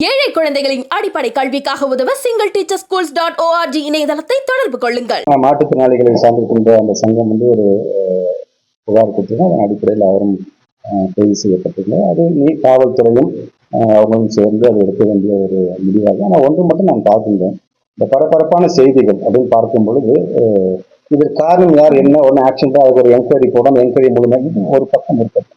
ஏழை குழந்தைகளின் அடிப்படை கல்விக்காக உதவ single teacher schools dot O R G இணையதளத்தை தொடர்பு கொள்ளுங்கள். மாற்றுத்திறனாளிகளை சார்ந்திருக்கின்ற அந்த சங்கம் வந்து ஒரு புகார் கொடுத்தது அதன் அடிப்படையில் அவரும் கைது செய்யப்பட்டிருந்தார் அது நீ காவல்துறையும் அஹ், அவங்களும் சேர்ந்து அதை எடுக்க வேண்டிய ஒரு முடிவாக ஆனால் ஒன்று மட்டும் நான் பார்த்துருந்தேன் இந்த பரபரப்பான செய்திகள் அப்படின்னு பார்க்கும் பொழுது இதற்கு காரணம் யார் என்ன ஒன்று ஆக்ஷன் தான் அதுக்கு ஒரு என்கொயரி போடணும் என்கொயரி மூலமாக ஒரு பக்கம் இருக்குது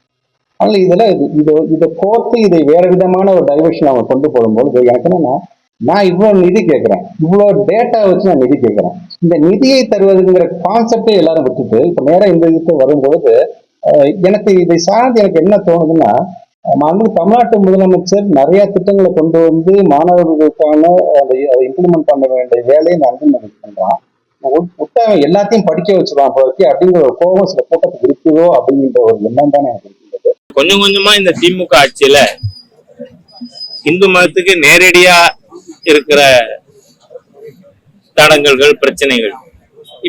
அதனால் இதுல இது இதை கோர்த்து இதை வேற விதமான ஒரு டைவர்ஷன் அவங்க கொண்டு போகும்போது எனக்கு என்னன்னா நான் இவ்வளோ நிதி கேட்குறேன். இவ்வளோ டேட்டா வச்சு நான் நிதி கேட்குறேன். இந்த நிதியை தருவதுங்கிற கான்செப்டே எல்லாரும் விட்டுட்டு இப்போ நேரம் இந்த இதுக்கு வரும்போது எனக்கு இதை சார்ந்து எனக்கு என்ன தோணுதுன்னா வந்து தமிழ்நாட்டு முதலமைச்சர் நிறைய திட்டங்களை கொண்டு வந்து மாணவர்களுக்கான அதை இம்ப்ளிமெண்ட் பண்ண வேண்டிய வேலையை நன்றி பண்றான். புத்தகம் எல்லாத்தையும் படிக்க வச்சிருவான் போச்சு அப்படிங்கிற ஒரு கோபம் சில கூட்டத்துக்கு இருக்குதோ அப்படிங்கிற ஒரு எண்ணம் தானே எனக்கு இருக்கின்றது. கொஞ்சம் கொஞ்சமா இந்த திமுக ஆட்சியில இந்து மதத்துக்கு நேரடியா இருக்கிற தடங்கல்கள் பிரச்சனைகள்.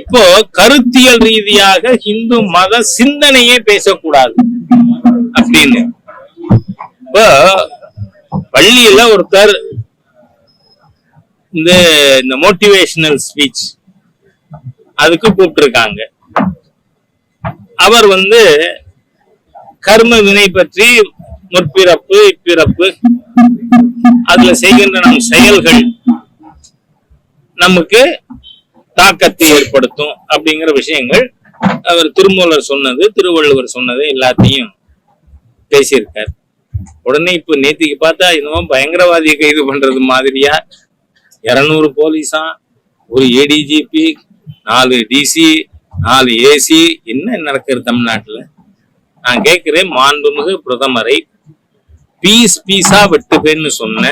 இப்போ கருத்தியல் ரீதியாக இந்து மத சிந்தனையே பேசக்கூடாது அப்படின்னு. இப்போ பள்ளியில ஒருத்தர் இந்த இந்த மோட்டிவேஷனல் ஸ்பீச் அதுக்கு கூப்பிட்டுருக்காங்க. அவர் வந்து கர்ம வினை பற்றி முற்பிறப்பு இப்பிறப்பு. அதுல செய்கின்ற நம் செயல்கள் நமக்கு தாக்கத்தை ஏற்படுத்தும் அப்படிங்கிற விஷயங்கள் அவர் திருமூலர் சொன்னது திருவள்ளுவர் சொன்னது எல்லாத்தையும் பேசியிருக்கார். உடனே இப்ப நேத்திக்கு பார்த்தா இன்னும் பயங்கரவாதியை கைது பண்றது மாதிரியா? இருநூறு போலீஸா? ஒரு ஏடிஜிபி நாலு டிசி நாலு ஏசி என்ன நடக்குது தமிழ்நாட்டுல? நான் கேட்கிறேன் மாண்புமிகு பிரதமரை பீஸ் பீஸா வெட்டுவேன்னு சொன்ன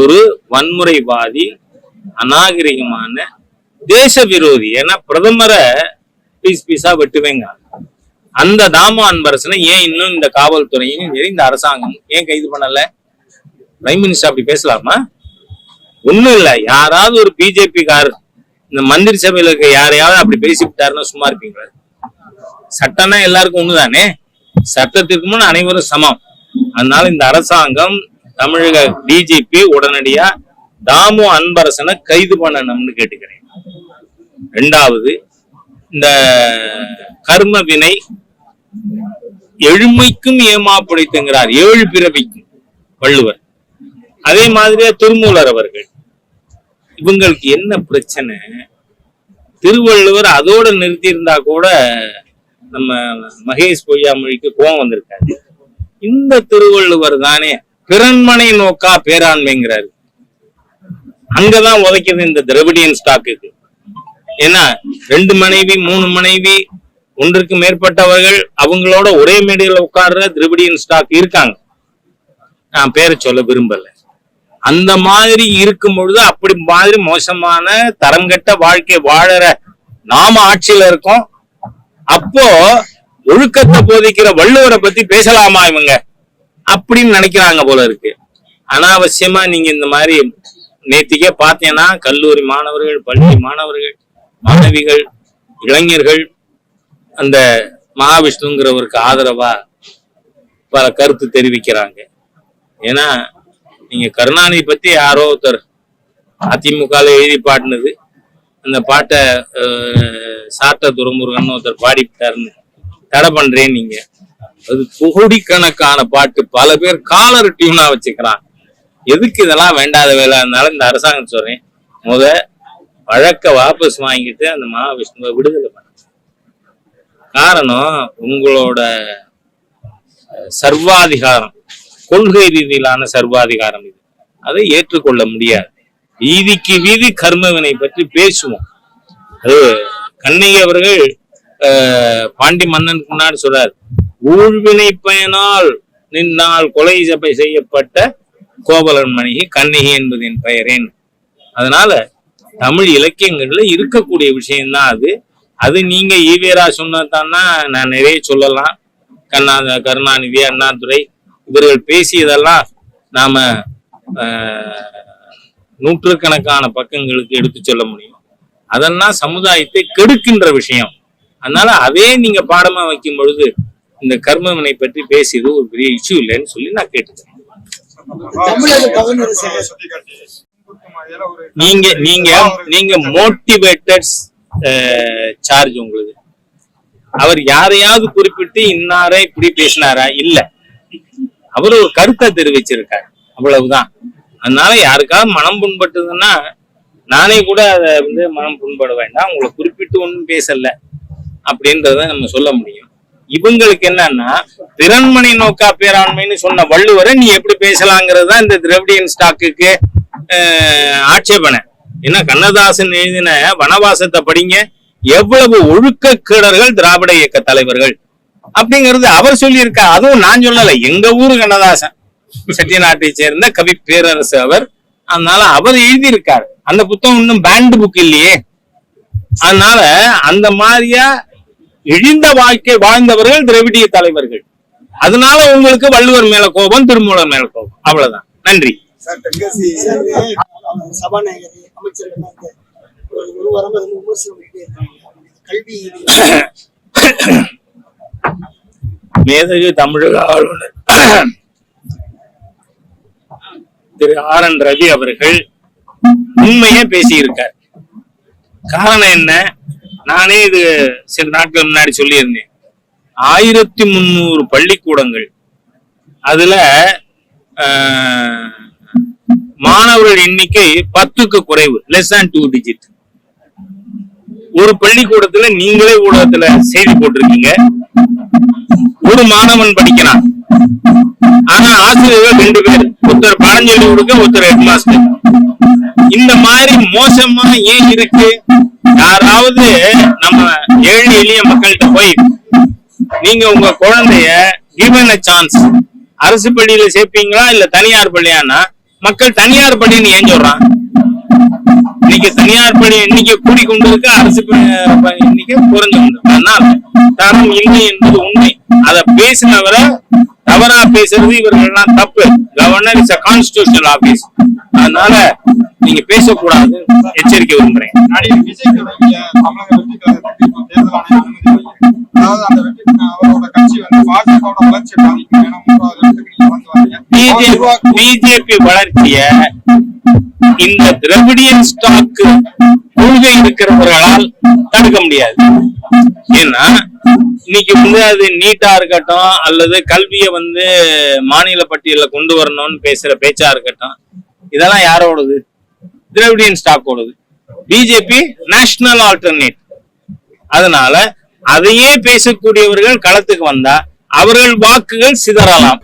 ஒரு வன்முறைவாதி அநாகரிகமான தேச விரோதி ஏன்னா பிரதமரை பீஸ் பீஸா வெட்டுவேங்க. அந்த தாம அன்பரசனை ஏன் இன்னும் இந்த காவல்துறையும் சரி இந்த அரசாங்கம் ஏன் கைது பண்ணல? பிரைம் மினிஸ்டர் அப்படி பேசலாமா? ஒண்ணும் இல்ல. யாராவது ஒரு பிஜேபி கார் இந்த மந்திரி சபையில இருக்க யாரையாவது அப்படி பேசிவிட்டாருன்னா சும்மா இருப்பீங்களா? சட்டம்னா எல்லாருக்கும் ஒண்ணுதானே? சட்டத்திற்கு முன் அனைவரும் சமம். அதனால இந்த அரசாங்கம் தமிழக டிஜிபி உடனடியா தாமு அன்பரசனை கைது பண்ணணும்னு கேட்டுக்கிறேன். ரெண்டாவது இந்த கர்ம வினை எழுமைக்கும் ஏமா பிடித்துங்கிறார் ஏழு பிறவிக்கும் வள்ளுவர். அதே மாதிரியா திருமூலர் அவர்கள். இவங்களுக்கு என்ன பிரச்சனை? திருவள்ளுவர் அதோட நிறுத்தி இருந்தா கூட நம்ம மகேஷ் பொய்யாமொழிக்கு கோபம் வந்திருக்காரு. இந்த திருவள்ளுவர் தானே பிறன்மனை நோக்கா பேராண்மைங்கிறாரு. அங்கதான் உதைக்குது இந்த திரவிடியன் ஸ்டாக்குக்கு. ஏன்னா ரெண்டு மனைவி மூணு மனைவி ஒன்றுக்கு மேற்பட்டவர்கள் அவங்களோட ஒரே மேடையில உட்கார்ற திரவிடியன் ஸ்டாக் இருக்காங்க. நான் பேரை சொல்ல விரும்பல. அந்த மாதிரி இருக்கும் பொழுது அப்படி மாதிரி மோசமான தரம் கெட்ட வாழ்க்கை வாழற நாம ஆட்சியில இருக்கோம். அப்போ ஒழுக்கத்தை போதிக்கிற வள்ளுவரை பத்தி பேசலாமா இவங்க? அப்படின்னு நினைக்கிறாங்க போல இருக்கு. அனாவசியமா நீங்க இந்த மாதிரி நேத்திக்கே பார்த்தீங்கன்னா கல்லூரி மாணவர்கள் பள்ளி மாணவர்கள் மாணவிகள் இளைஞர்கள் அந்த மகாவிஷ்ணுங்கிறவருக்கு ஆதரவா பல கருத்து தெரிவிக்கிறாங்க. ஏன்னா நீங்க கருணாநிதி பத்தி யாரோ ஒருத்தர் அதிமுக எழுதி பாடினது. அந்த பாட்டை சாத்த துரமுருகன் ஒருத்தர் பாடிவிட்டாருன்னு தடை பண்றேன் நீங்க. அது கோடிக்கணக்கான பாட்டு. பல பேர் காலர் டியூனா வச்சுக்கிறான். எதுக்கு இதெல்லாம் வேண்டாத வேலை? இருந்தாலும் இந்த அரசாங்கம் சொல்றேன். முத வழக்க வாபஸ் வாங்கிட்டு அந்த மகாவிஷ்ணுவை விடுதலை பண்ண காரணம் உங்களோட சர்வாதிகாரம் கொள்கை ரீதியிலான சர்வாதிகாரம் இது. அதை ஏற்றுக்கொள்ள முடியாது. வீதிக்கு வீதி கர்மவினை பற்றி பேசுவோம். அது கண்ணகி அவர்கள் பாண்டி மன்னனுக்கு முன்னாடி சொல்றார். ஊழ்வினை பயனால் நின்னால் கொலை சபை செய்யப்பட்ட கோபலன் மணிகி கண்ணகி என் பெயரேன். அதனால தமிழ் இலக்கியங்கள்ல இருக்கக்கூடிய விஷயம்தான் அது. அது நீங்க ஈவேரா சொன்னதான்னா நான் நிறைய சொல்லலாம். கண்ணா கருணாநிதி அண்ணாதுரை இவர்கள் பேசியதெல்லாம் நாம ஆஹ், நூற்றுக்கணக்கான பக்கங்களுக்கு எடுத்து சொல்ல முடியும். அதெல்லாம் சமுதாயத்தை கெடுக்கின்ற விஷயம். அதனால அதே நீங்க பாடமா வைக்கும் பொழுது இந்த கர்மவினை பற்றி பேசியது ஒரு பெரிய இஷ்யூ இல்லைன்னு சொல்லி நான் கேட்டுக்கிறேன். நீங்க நீங்க நீங்க மோட்டிவேட்டட் சார்ஜ் உங்களுக்கு. அவர் யாரையாவது குறிப்பிட்டு இன்னாரை இப்படி பேசினாரா? இல்ல. அவர் ஒரு கருத்தை தெரிவிச்சிருக்காரு. அவ்வளவுதான். அதனால யாருக்காவது மனம் புண்பட்டதுன்னா நானே கூட அதை வந்து மனம் புண்பட வேண்டாம். உங்களை குறிப்பிட்டு ஒன்றும் பேசல அப்படின்றத நம்ம சொல்ல முடியும். இவங்களுக்கு என்னன்னா திறன்மனை நோக்கா பேராண்மைன்னு சொன்ன வள்ளுவரை நீ எப்படி பேசலாங்கிறது தான் இந்த திரவிடியன் ஸ்டாக்குக்கு ஆட்சேபனை. ஏன்னா கண்ணதாசன் எழுதின வனவாசத்தை படிங்க எவ்வளவு ஒழுக்கக்கீடர்கள் திராவிட இயக்க தலைவர்கள். அப்படிங்கிறது அவர் சொல்லியிருக்கார். அதுவும் நான் சொல்லலை. எங்க ஊரு கண்ணதாசன். செட்டிநாட்டை சேர்ந்த கவி பேரரசு அவர். அதனால அவர் எழுதியிருக்கார். அந்த புத்தகம் இன்னும் பேண்ட் புக் இல்லையே. அதனால அந்த மாதிரியா இழிந்த வாழ்க்கை வாழ்ந்தவர்கள் திராவிடிய தலைவர்கள். அதனால உங்களுக்கு வள்ளுவர் மேல கோபம் திருமூலர் மேல கோபம். அவ்வளவுதான். நன்றி. சபாநாயகர் அமைச்சர்கள் எல்லாம் இந்த ஒரு ஒரு வாரமா ரொம்ப விமர்சனம் பண்ணிட்டே இருக்காங்க. கல்வி மேதகு தமிழக ஆளுநர். திரு ஆர் என் ரவி அவர்கள் உண்மையே பேசியிருக்கார். காரணம் என்ன? நானே இது சில நாட்கள் முன்னாடி சொல்லியிருந்தேன். ஆயிரத்தி முந்நூறு பள்ளிக்கூடங்கள். அதுல மாணவர்கள் எண்ணிக்கை பத்துக்கு குறைவு லெஸ் than டூ டிஜிட் ஒரு பள்ளிக்கூடத்துல நீங்களே ஊடகத்துல செய்தி போட்டிருக்கீங்க. ஒரு மாணவன் படிக்கிறான். ஆனா ஆசிரியர்கள் ரெண்டு பேர் ஒருத்தர் பாடம் சொல்லி கொடுக்க ஒருத்தர் ஹெட் மாஸ்டர் இந்த மாதிரி மோசமா ஏன் இருக்கு? யாராவது நம்ம ஏழு எளிய மக்கள்கிட்ட போய் நீங்க உங்க குழந்தைய கிவன் அ சான்ஸ் அரசு பள்ளியில சேர்ப்பீங்களா? இல்ல தனியார் பள்ளியானா? மக்கள் தனியார் பள்ளின்னு ஏன் சொல்றான்? இன்னைக்கு தனியார் பள்ளி எண்ணிக்கை கூடிக்கொண்டு இருக்கு அரசு எண்ணிக்கை குறைஞ்சு கொண்டு இருக்கு. அதனால் தரம் இல்லை என்பது உண்மை. அத பேசினவரை தவறா பேசுறது இவர்கள் எல்லாம் தப்பு கவர்னர் இஸ் கான்ஸ்டியூஷனல் ஆபீஸ் அதனால நீங்க பேசக்கூடாது. எச்சரிக்கை விரும்புறேன். பிஜேபி வளர்ச்சிய இந்த திரவிடியன் ஸ்டாக் கொள்கை இருக்கிறவர்களால் தடுக்க முடியாது. ஏன்னா இன்னைக்கு வந்து அது நீட்டா இருக்கட்டும் அல்லது கல்வியை வந்து மாநில பட்டியல கொண்டு வரணும்னு பேசுற பேச்சா இருக்கட்டும் இதெல்லாம் யாரோடது? திராவிடியன் ஸ்டாக்கோடது பிஜேபி நேஷனல் ஆல்டர்னேட் அதனால அதையே பேசக்கூடியவர்கள் களத்துக்கு வந்தா அவர்கள் வாக்குகள் சிதறலாம்.